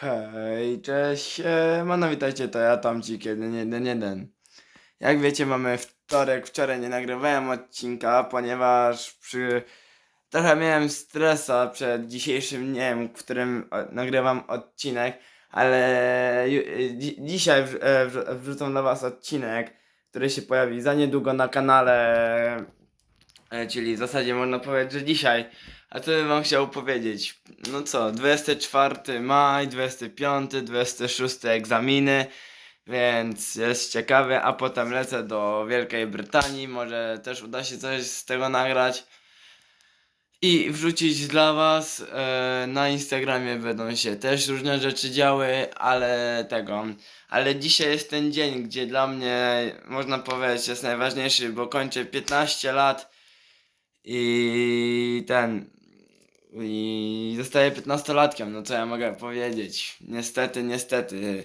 Hej, cześć, no witajcie, to ja Tomcik 111. Jak wiecie, mamy wtorek, wczoraj nie nagrywałem odcinka, ponieważ przy... trochę miałem stresa przed dzisiejszym dniem, w którym o, nagrywam odcinek, ale dzi dzisiaj e, wrz wrzucam dla was odcinek, który się pojawi za niedługo na kanale, e, czyli w zasadzie można powiedzieć, że dzisiaj. A co bym wam chciał powiedzieć? No co, 24 maj, 25, 26 egzaminy, więc jest ciekawe, a potem lecę do Wielkiej Brytanii, może też uda się coś z tego nagrać i wrzucić dla was. E, na Instagramie będą się też różne rzeczy działy, ale tego. Ale dzisiaj jest ten dzień, gdzie dla mnie można powiedzieć jest najważniejszy, bo kończę 15 lat i ten. I zostaję 15-latkiem, no co ja mogę powiedzieć? Niestety, niestety.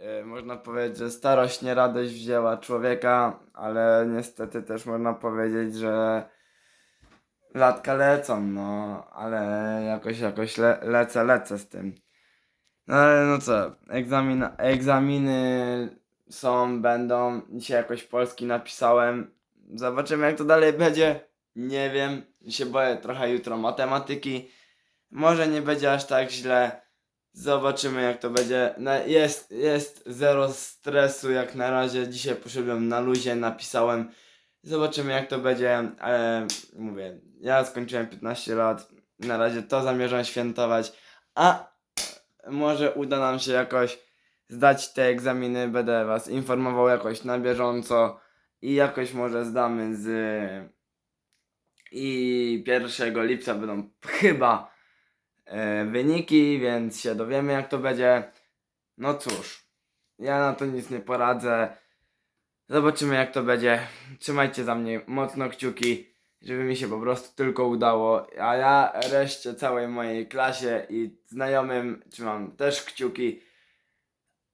E, Można powiedzieć, że starość nie radość wzięła człowieka, ale niestety też można powiedzieć, że latka lecą, no, ale jakoś, jakoś le, lecę, lecę z tym. No ale no co, egzamin, egzaminy są, będą, dzisiaj jakoś polski napisałem, zobaczymy jak to dalej będzie, nie wiem, się boję trochę jutro matematyki, może nie będzie aż tak źle, zobaczymy jak to będzie, jest, jest zero stresu jak na razie, dzisiaj poszedłem na luzie, napisałem, zobaczymy jak to będzie, ale mówię, ja skończyłem 15 lat, na razie to zamierzam świętować, a może uda nam się jakoś zdać te egzaminy, będę was informował jakoś na bieżąco i jakoś może zdamy z i 1 lipca będą chyba e, wyniki, więc się dowiemy jak to będzie. No cóż, ja na to nic nie poradzę. Zobaczymy jak to będzie. Trzymajcie za mnie mocno kciuki, żeby mi się po prostu tylko udało. A ja reszcie całej mojej klasie i znajomym trzymam też kciuki.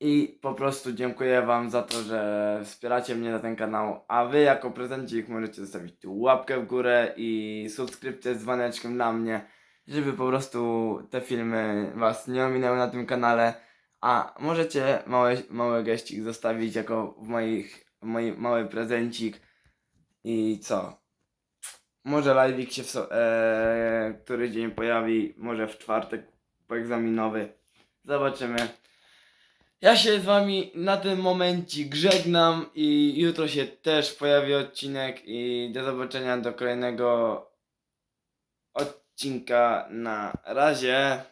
I po prostu dziękuję Wam za to, że wspieracie mnie na ten kanał. A Wy jako prezencik możecie zostawić tu łapkę w górę i subskrypcję z dzwoneczkiem dla mnie, żeby po prostu te filmy Was nie ominęły na tym kanale. A możecie mały, mały geścik zostawić jako w moich, mój mały prezencik. I co? Może live'ik się w so, e, który dzień pojawi, może w czwartek poegzaminowy. Zobaczymy. Ja się z wami na tym momencie żegnam i jutro się też pojawi odcinek i do zobaczenia do kolejnego odcinka na razie.